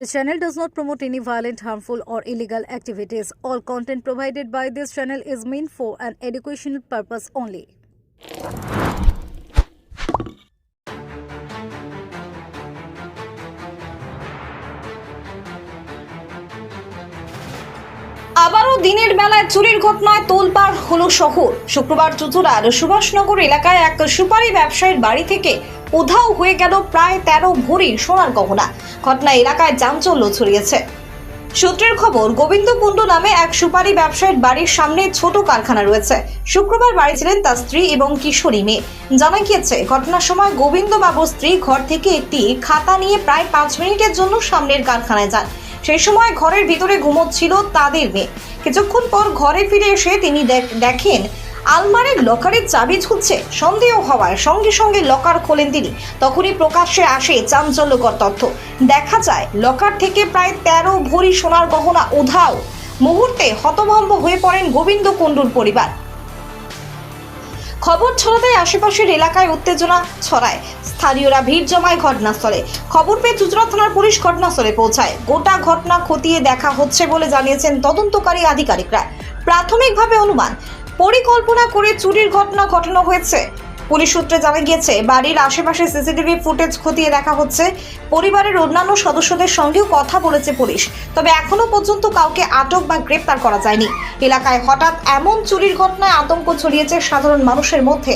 The channel does not promote any violent, harmful, or illegal activities. All content provided by this channel is meant for an educational purpose only. আবারও দিনের বেলায় চুরির ঘটনায় তোলপাড় হলো শহর শুক্রবার চুচুড়ার সুভাষনগর এলাকায় এক সুপারি ব্যবসায়ীর বাড়ি থেকে উধাও হয়ে গেল প্রায় তেরো ভরির সোনার গহনা। ঘটনা এলাকায় চাঞ্চল্য ছড়িয়েছে। সূত্রের খবর, গোবিন্দ কুণ্ডু নামে এক সুপারি ব্যবসায়ীর বাড়ির সামনে ছোট কারখানা রয়েছে। শুক্রবার বাড়ি ছিলেন তার স্ত্রী এবং কিশোরী মেয়ে। জানা গিয়েছে, ঘটনার সময় গোবিন্দ বাবুর স্ত্রী ঘর থেকে একটি খাতা নিয়ে প্রায় পাঁচ মিনিটের জন্য সামনের কারখানায় যান। সেই সময় ঘরের ভিতরে ঘুমোচ্ছিল তাদের মেয়ে। কিছুক্ষণ পর ঘরে ফিরে এসে তিনি দেখ- দেখেন আলমারির লকারের চাবি ঝুলছে সন্দেহ হওয়ায় সঙ্গে সঙ্গে লকার খোলেন তিনি। তখনই প্রকাশ্যে আসে চাঞ্চল্যকর তথ্য। দেখা যায়, লকার থেকে প্রায় তেরো ভরি সোনার গহনা উধাও। মুহূর্তে হতভম্ব হয়ে পড়েন গোবিন্দ কুণ্ডুর পরিবার। খবর ছড়াতে আশেপাশের এলাকায় উত্তেজনা ছড়ায়। স্থানীয়রা ভিড় জমায় ঘটনাস্থলে। খবর পেয়ে চুচড়া থানার পুলিশ ঘটনাস্থলে পৌঁছায়। গোটা ঘটনা খতিয়ে দেখা হচ্ছে বলে জানিয়েছেন তদন্তকারী আধিকারিকরা। প্রাথমিকভাবে অনুমান পরিকল্পনা করে চুরির ঘটনা ঘটানো হয়েছে। পুলিশ সূত্রে জানা গিয়েছে, বাড়ির আশেপাশে সিসিটিভি ফুটেজ খতিয়ে দেখা হচ্ছে। পরিবারের অন্যান্য সদস্যদের সঙ্গেও কথা বলেছে পুলিশ। তবে এখনও পর্যন্ত কাউকে আটক বা গ্রেপ্তার করা যায়নি। এলাকায় হঠাৎ এমন চুরির ঘটনায় আতঙ্ক ছড়িয়েছে সাধারণ মানুষের মধ্যে।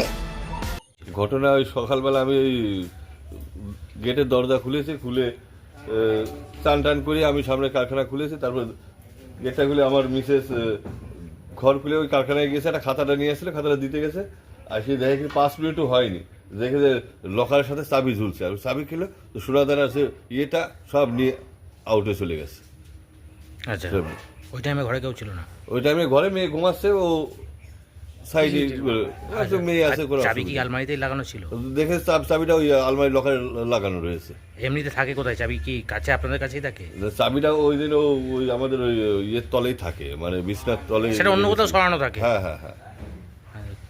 ঘটনা ওই সকালবেলা আমি ওই গেটের দরজা খুলেছি, খুলে চান টান করে আমি সামনে কারখানা খুলেছি, তারপর গেটটা খুলে আমার মিসেস ঘর খুলে ওই কারখানায় গিয়েছে একটা খাতাটা নিয়ে এসেছিল খাতাটা দিতে গেছে আর সে দেখে কি পাঁচ মিনিটও হয়নি। দেখে যে লকারের সাথে চাবি ঝুলছে আর চাবি খেলো তো সোনাদানা সে ইয়েটা সব নিয়ে আউটে চলে গেছে। আচ্ছা। ওই টাইমে ঘরে কেউ ছিল না? ওই টাইমে ঘরে মেয়ে ঘুমাচ্ছে ও সাইডে মেয়ে আছে কোনো চাবি কি আলমারিতেই লাগানো ছিল? দেখে চাব- চাবিটা ওই আলমারি লকারে লাগানো রয়েছে। এমনিতে থাকে কোথায়? চাবি কি কাছে আপনাদের কাছেই থাকে? চাবিটা ওই দিন ওই আমাদের ওই ইয়ের তলেই থাকে মানে বিছনার তলে সেটা অন্য কোথাও সরানো থাকে? হ্যাঁ হ্যাঁ হ্যাঁ।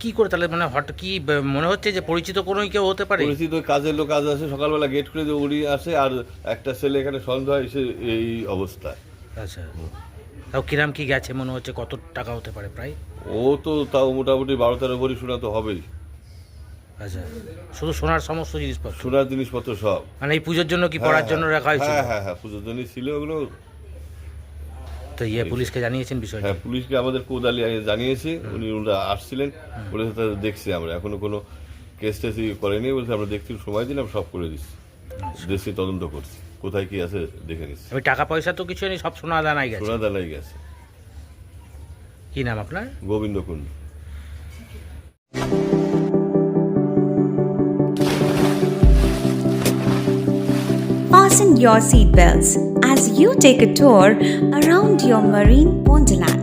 কি করে তাহলে মানে হঠাৎ কি মনে হচ্ছে যে পরিচিত কোনো কেউ হতে পারে? পরিচিত কাজের লোক কাজ আছে সকালবেলা গেট খুলে যে উড়ি আসে আর একটা ছেলে এখানে সন্ধ্যা হয় এসে এই অবস্থায়। আচ্ছা। তাও কিরাম কি গেছে? মনে হচ্ছে কত টাকা হতে পারে প্রায়? ও তো তাও মোটামুটি বারো তেরো ভরি শোনা তো হবেই। আচ্ছা শুধু সোনার সমস্ত জিনিসপত্র? সোনার জিনিসপত্র সব। মানে এই পুজোর জন্য কি পড়ার হ্যাঁ, জন্য রাখা হয়েছিল হ্যাঁ হ্যাঁ হ্যাঁ পুজোর জন্যই ছিল ওগুলো। তো ইয়ে পুলিশকে জানিয়েছেন বিষয়টা? হ্যাঁ পুলিশকে আমাদের কোদালি জানিয়েছি উনি ওনারা আসছিলেন বলে তাদের দেখছি আমরা। এখনও কোনো কেস টেস করেনি বলছে আমরা দেখছি সময় দিন আমরা সব করে দিচ্ছি। দেশে তদন্ত করছি। কোথায় কি আছে দেখে নিচ্ছি আমি টাকা পয়সা তো কিছু নেই সব সোনা দানাই গেছে সোনা দালাই গেছে কি নাম আপনার গোবিন্দ কুণ্ড Fasten your seatbelts as you take a tour around your marine wonderland.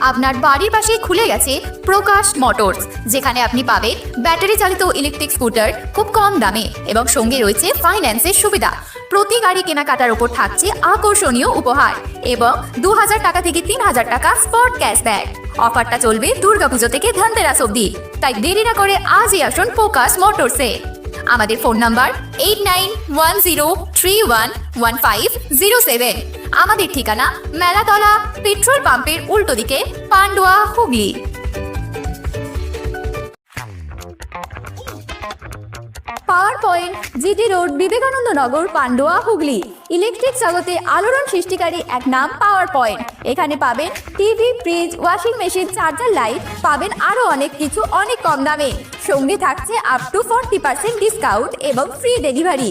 আপনার বাড়ির পাশেই খুলে গেছে প্রকাশ মোটরস, যেখানে আপনি পাবেন ব্যাটারি চালিত ইলেকট্রিক স্কুটার খুব কম দামে এবং সঙ্গে রয়েছে ফাইন্যান্সের সুবিধা। প্রতি গাড়ি কেনাকাটার উপর থাকছে আকর্ষণীয় উপহার এবং দু হাজার টাকা থেকে তিন হাজার টাকা স্পট ক্যাশ ক্যাশব্যাক অফারটা চলবে দুর্গাপুজো থেকে ধনতেরাস অবধি। তাই দেরি না করে আজই আসুন ফোকাস মোটরসে। আমাদের phone number eight nine one zero three one one five zero seven আমাদের ঠিকানা মেলাতলা পেট্রোল পাম্পের উল্টো দিকে, Pandua, Hooghly. Power point, GT road, Vivekananda Nagar, Pandua, Hooghly. Electric জগতে আলোড়ন সৃষ্টিকারী এক নাম, পাওয়ার পয়েন্ট। এখানে পাবেন TV, fridge, washing machine, charger, light. পাবেন আরও অনেক কিছু, অনেক কম দামে। সঙ্গে থাকছে up to forty percent discount এবং ফ্রি ডেলিভারি